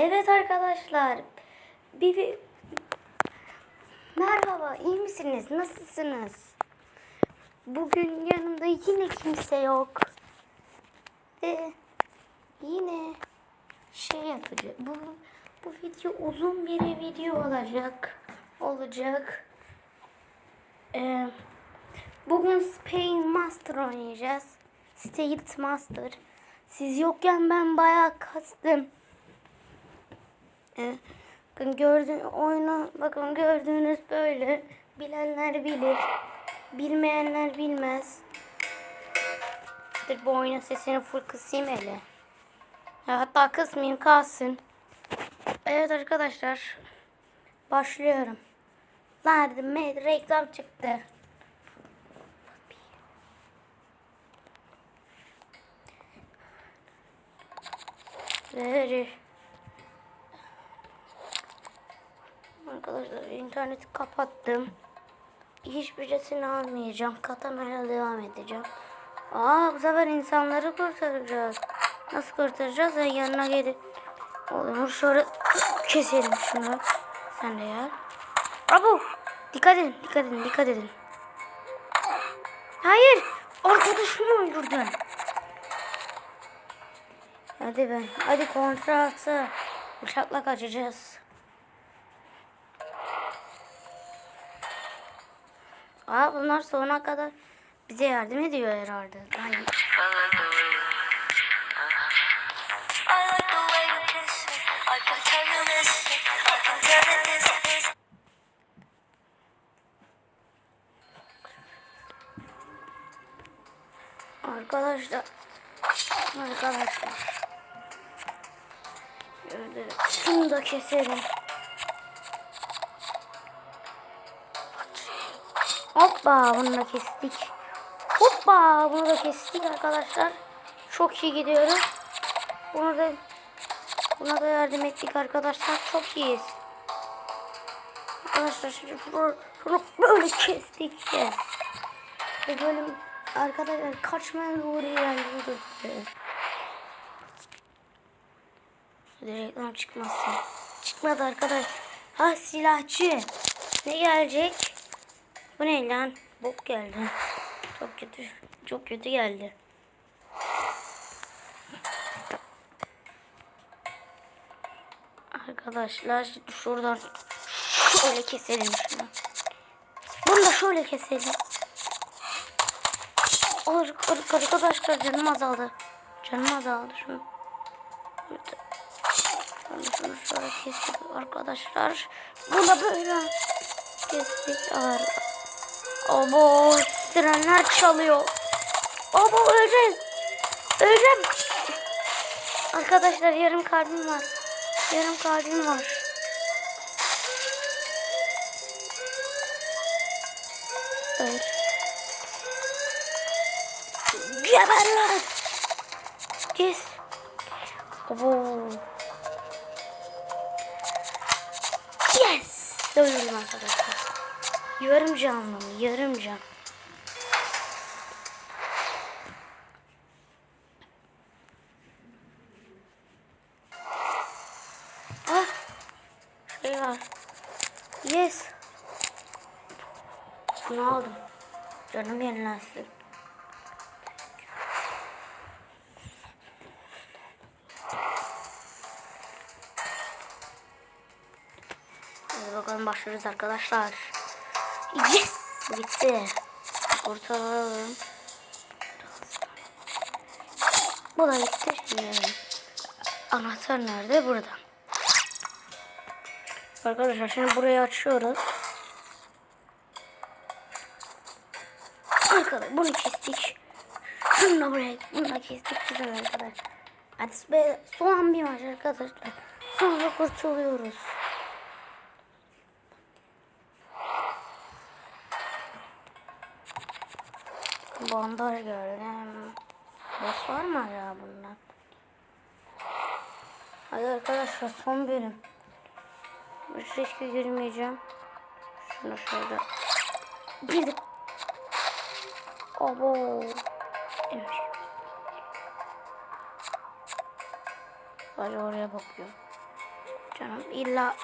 Evet arkadaşlar. Bir, bir... Merhaba, iyi misiniz? Nasılsınız? Bugün yanımda yine kimse yok. Ve yine şey yapacağım. Bu, bu video uzun bir video olacak. Olacak. Ee, bugün Spain Master oynayacağız. State Master. Siz yokken ben bayağı kastım. Bakın gördüğün oyunu bakın gördüğünüz böyle bilenler bilir. Bilmeyenler bilmez. Dur bu oyunun sesini full kısayım hele. Ya hatta kısmayayım kalsın. Evet arkadaşlar. Başlıyorum. Nerede reklam çıktı. Verir. Arkadaşlar interneti kapattım. Hiçbir ücretini almayacağım. Katamaya devam edeceğim. Aa bu sefer insanları kurtaracağız. Nasıl kurtaracağız? Ben yanına gelip Olur şöyle keselim şunu. Sen de gel. Abo! Dikkat edin, dikkat edin, dikkat edin. Hayır! Arkadaşımı öldürdün. Hadi ben. Hadi kontra atı. Uçakla kaçacağız. Aa bunlar sonuna kadar bize yardım ediyor herhalde. Yani I like the way you Hoppa bunu da kestik. Hoppa bunu da kestik arkadaşlar. Çok iyi gidiyoruz. Bunu da buna da yardım ettik arkadaşlar. Çok iyiyiz. Arkadaşlar şimdi şunu böyle kestik. Yes. Ve böyle arkadaşlar kaçmaya doğru ilerliyordu. Reklam çıkmasın. Çıkmadı arkadaş. Ha silahçı. Ne gelecek? Bu ne lan? Bok geldi. Çok kötü. Çok kötü geldi. Arkadaşlar şuradan şöyle keselim şunu. Bunu da şöyle keselim. Ar ar arkadaşlar canım azaldı. Canım azaldı şunu. Şunu şöyle kestik arkadaşlar. Buna böyle kestik. Abo sirenler çalıyor. Abo öleceğim. Öleceğim. Arkadaşlar yarım kalbim var. Yarım kalbim var. Öl. Geber lan. Kes. Abo. Yes. Öldüm arkadaşlar. Yarım canlı mı? Yarım can. Ah. Şey var. Yes. Bunu aldım. Canım yenilensin. Hadi bakalım başlıyoruz arkadaşlar. Yes! Bitti. Kurtaralım. Bu da bitti. Şimdi anahtar nerede? Burada. Arkadaşlar şimdi burayı açıyoruz. Arkadaşlar bunu kestik. Şunu da buraya bunu da kestik. Güzel arkadaşlar. Hadi be, son bir maç arkadaşlar. Sonra kurtuluyoruz. Bandaj gördüm. Boss var mı acaba bunda? Hadi arkadaşlar son bölüm. Hiç riske girmeyeceğim. Şunu şöyle. Bir de... Abo. Evet. Oraya bakıyor. Canım illa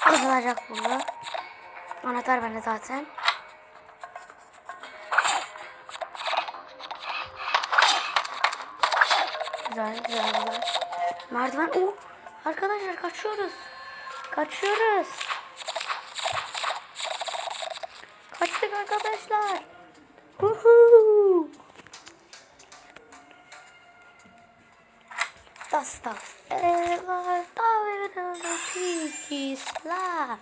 kazanacak burada. Anahtar bende zaten. Güzel güzel güzel. Merdiven. Oh, arkadaşlar kaçıyoruz. Kaçıyoruz. Kaçtık arkadaşlar. Uhu. Das das var davrını pikisla.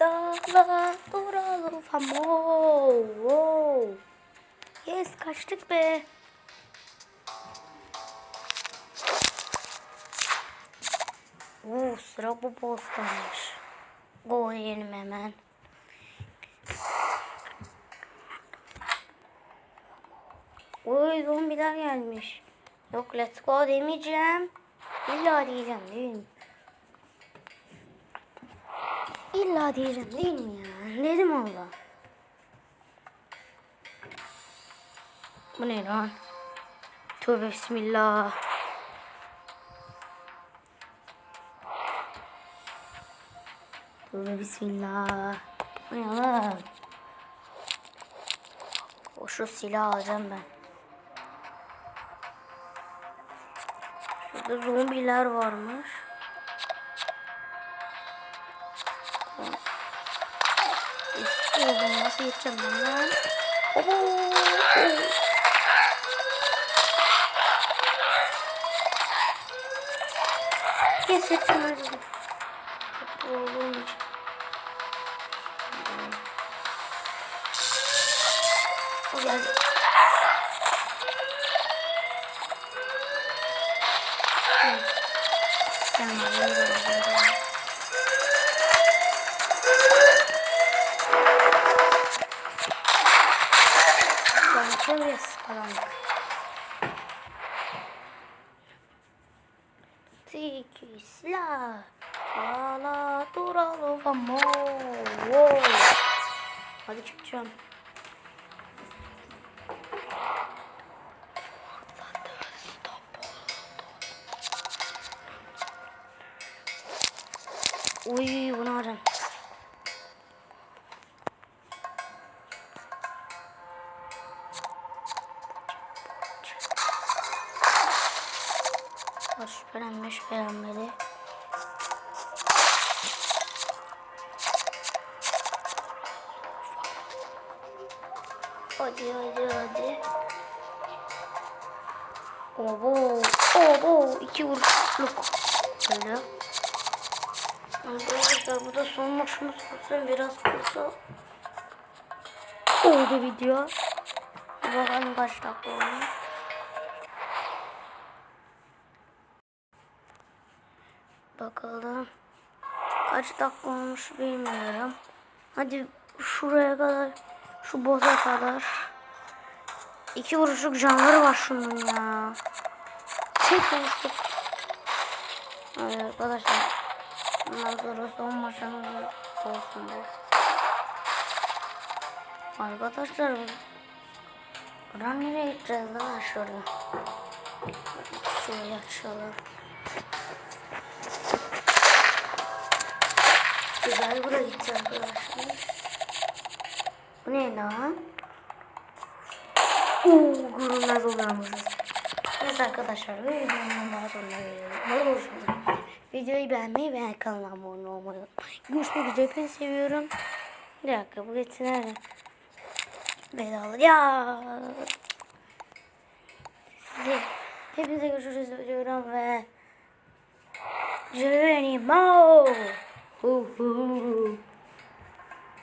Dağlar duralım famo. Yes kaçtık be. Oo, sıra bu boss'taymış. Go yiyelim hemen. Oy zombiler gelmiş. Yok let's go demeyeceğim. İlla diyeceğim değil mi? İlla diyeceğim değil mi ya? Dedim Allah. Bu ne lan? Tövbe bismillah. Bismillah. Lan? O şu silah alacağım ben. Şurada zombiler varmış. İstiyorum nasıl yeteceğim ben lan? Oo. Yes yeteceğim hadi. Çok Hı. Tamam, ben de öyle. Konuşuyoruz karanlık. Tikisla. Ala duralım. Wow. Hadi çıkacağım. Uy bunu. Var şüphelenme şüphelenmeli. Hadi hadi hadi. Obo, obo, iki vuruşluk. Böyle. Arkadaşlar bu da son maçımız olsun biraz kısa. Oldu video. Bakalım kaç dakika oldu. Bakalım. Kaç dakika olmuş bilmiyorum. Hadi şuraya kadar. Şu boza kadar. İki vuruşluk canları var şunun ya. Tek vuruşluk. Hadi arkadaşlar. Ondan sonra son maçımız olsun bu. Arkadaşlar. Buradan nereye gideceğiz lan şurada? Şuraya açalım. Güzel buraya gideceğiz arkadaşlar. Bu ne lan? Uuu gururlar oluyormuşuz. Neyse arkadaşlar videonun daha sonuna geliyorum. Görüşürüz. Videoyu beğenmeyi ve kanalıma abone olmayı unutmayın. Görüşmek üzere. Hepinizi seviyorum. Bir dakika bu geçsin nerede? Vedalı. Ya. Size hepinize görüşürüz diyorum ve Jenny Mo.